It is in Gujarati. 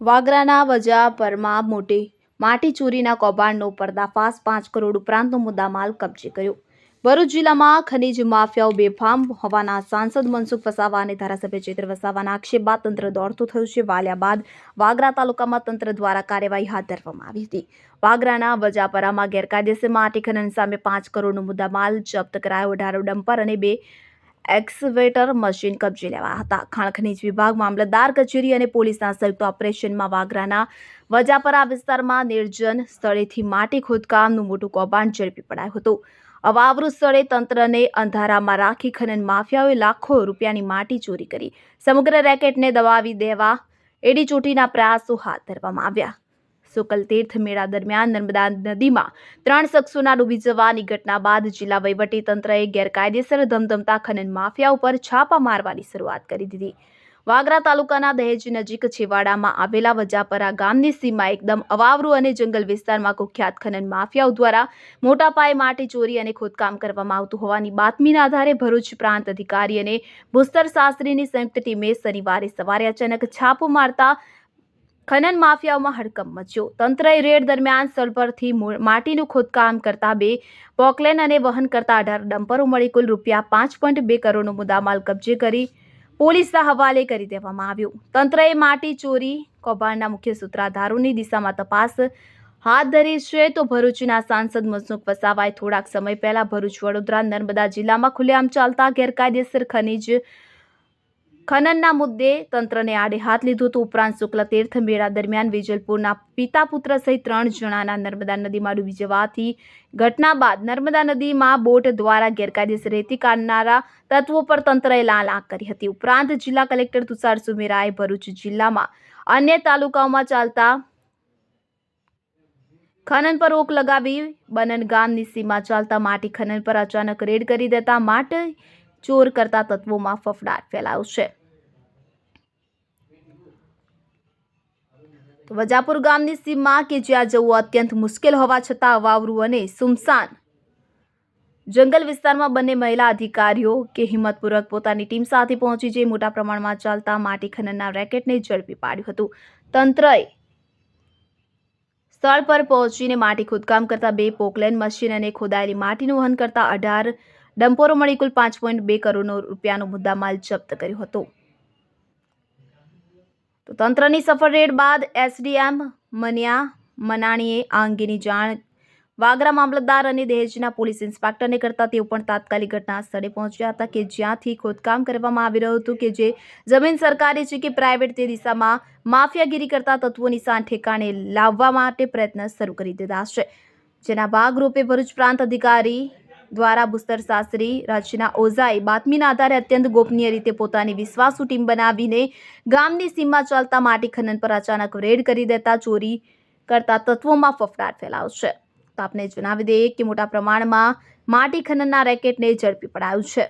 વાગરાના વજાપરમાં મોટી માટી ચોરીના કૌભાંડનો પર્દાફાશ પાંચ કરોડ ઉપરાંતનો મુદ્દામાલ કબજે કર્યો. ભરૂચ જિલ્લામાં ખનીજ માફિયાઓ બેફામ હોવાના સાંસદ મનસુખ વસાવા અને ધારાસભ્ય ચેતર વસાવાના આક્ષેપ બાદ તંત્ર દોડતું થયું છે. વાલ્યા બાદ વાગરા તાલુકામાં તંત્ર દ્વારા કાર્યવાહી હાથ ધરવામાં આવી હતી. વાગરાના વજાપરામાં ગેરકાયદેસર માટી ખનન સામે પાંચ કરોડનો મુદ્દામાલ જપ્ત કરાયો. અઢારો ડમ્પર અને બે એક્સવેટર મશીન કબજે લેવાયા હતા. ખાણ ખનીજ વિભાગ, મામલતદાર કચેરી અને પોલીસના સંયુક્ત ઓપરેશનમાં વાગરાના વજાપરા વિસ્તારમાં નિર્જન સ્થળેથી માટી ખોદકામનું મોટું કૌભાંડ ઝડપી પડાયું હતું. અવાવૃત સ્થળે તંત્રને અંધારામાં રાખી ખનન માફિયાઓએ લાખો રૂપિયાની માટી ચોરી કરી. સમગ્ર રેકેટને દબાવી દેવા એડી ચોટીના પ્રયાસો હાથ ધરવામાં આવ્યા. શુકલ તીર્થ મેળા દરમિયાન નર્મદા નદીમાં ત્રણ શખ્સોના ડૂબી જવાની ઘટના બાદ જિલ્લા વહીવટી તંત્રએ ગેરકાયદેસર ધમધમતા ખનન માફિયા ઉપર છાપા મારવાની શરૂઆત કરી દીધી. વાગરા તાલુકાના દહેજ નજીક છેવાડામાં આવેલા વજાપરા ગામની સીમા એકદમ અવાવરૂ અને જંગલ વિસ્તારમાં કુખ્યાત ખનન માફિયાઓ દ્વારા મોટા પાયે માટી ચોરી અને ખોદકામ કરવામાં આવતું હોવાની બાતમીના આધારે ભરૂચ પ્રાંત અધિકારી અને ભૂસ્તર શાસ્ત્રીની સંયુક્ત ટીમે શનિવારે સવારે અચાનક છાપો મારતા ખનન માફિયાઓમાં હડકંપ મચ્યો. તંત્રએ રેડ દરમિયાન સ્થળ પરથી માટીનું ખોદકામ કરતા બે પોકલેન અને વહન કરતા અઢાર ડમ્પરો મળી કુલ રૂપિયા પાંચ પોઈન્ટ બે કરોડનો મુદ્દામાલ કબજે કરી પોલીસના હવાલે કરી દેવામાં આવ્યું. તંત્રએ માટી ચોરી, કૌભાંડના મુખ્ય સૂત્રાધારોની દિશામાં તપાસ હાથ ધરી છે તો ભરૂચના સાંસદ મનસુખ વસાવાએ થોડાક સમય પહેલા ભરૂચ વડોદરા નર્મદા જિલ્લામાં ખુલ્લેઆમ ચાલતા ગેરકાયદેસર ખનીજ ખનનના મુદ્દે તંત્રને આડે હાથ લીધું હતું. ઉપરાંત શુક્લ તીર્થ મેળા દરમિયાન વેજલપુરના પિતા પુત્ર સહિત ત્રણ જણાના નર્મદા નદીમાં ડૂબી જવાથી ઘટના બાદ નર્મદા નદીમાં બોટ દ્વારા ગેરકાયદેસર રેતી કાઢનારા તત્વો પર તંત્રએ લાલ આંખ કરી હતી. ઉપરાંત જિલ્લા કલેક્ટર તુષાર સુમેરાએ ભરૂચ જિલ્લામાં અન્ય તાલુકાઓમાં ચાલતા ખનન પર રોક લગાવી બનન ગામની સીમા ચાલતા માટી ખનન પર અચાનક રેડ કરી દેતા માટી ચોર કરતા તત્વોમાં ફફડાટ ફેલાયો છે. વજાપુર ગામની સીમમાં કે જ્યાં જવું અત્યંત મુશ્કેલ હોવા છતાં વાવરું અને સુમસાન. જંગલ વિસ્તારમાં બંને મહિલા અધિકારીઓ કે હિંમતપૂર્વક પોતાની ટીમ સાથે પહોંચી જઈ મોટા પ્રમાણમાં ચાલતા માટી ખનનના રેકેટને ઝડપી પાડ્યું હતું. તંત્રએ સ્થળ પર પહોંચીને માટી ખોદકામ કરતા બે પોકલેન મશીન અને ખોદાયેલી માટીનું વહન કરતા અઢાર ડમ્પોરો મળી કુલ પાંચ પોઈન્ટ બે કરોડ રૂપિયાનો મુદ્દામાલ જપ્ત કર્યો હતો. તો તંત્રની સફળ રેડ બાદ એસડીએમ મનિયા મનાણીએ આ અંગેની જાણ વાગરા મામલતદાર અને દહેજના પોલીસ ઇન્સ્પેક્ટરને કરતા તેઓ પણ તાત્કાલિક ઘટના સ્થળે પહોંચ્યા હતા કે જ્યાંથી ખોદકામ કરવામાં આવી રહ્યું હતું કે જે જમીન સરકારી છે કે પ્રાઇવેટ તે દિશામાં માફિયાગીરી કરતા તત્વોની સાન ઠેકાણે લાવવા માટે પ્રયત્ન શરૂ કરી દીધા છે. જેના ભાગરૂપે ભરૂચ પ્રાંત અધિકારી દ્વારા ભૂસ્તર શાસ્ત્રી રચના ઓઝાએ બાતમીના આધારે અત્યંત ગોપનીય રીતે પોતાની વિશ્વાસુ ટીમ બનાવીને ગામની સીમમાં ચાલતા માટી ખનન પર અચાનક રેડ કરી દેતા ચોરી કરતા તત્વોમાં ફફડાટ ફેલાયો છે. તો આપને જણાવી દઈએ કે મોટા પ્રમાણમાં માટી ખનનના રેકેટને ઝડપી પડાયું છે.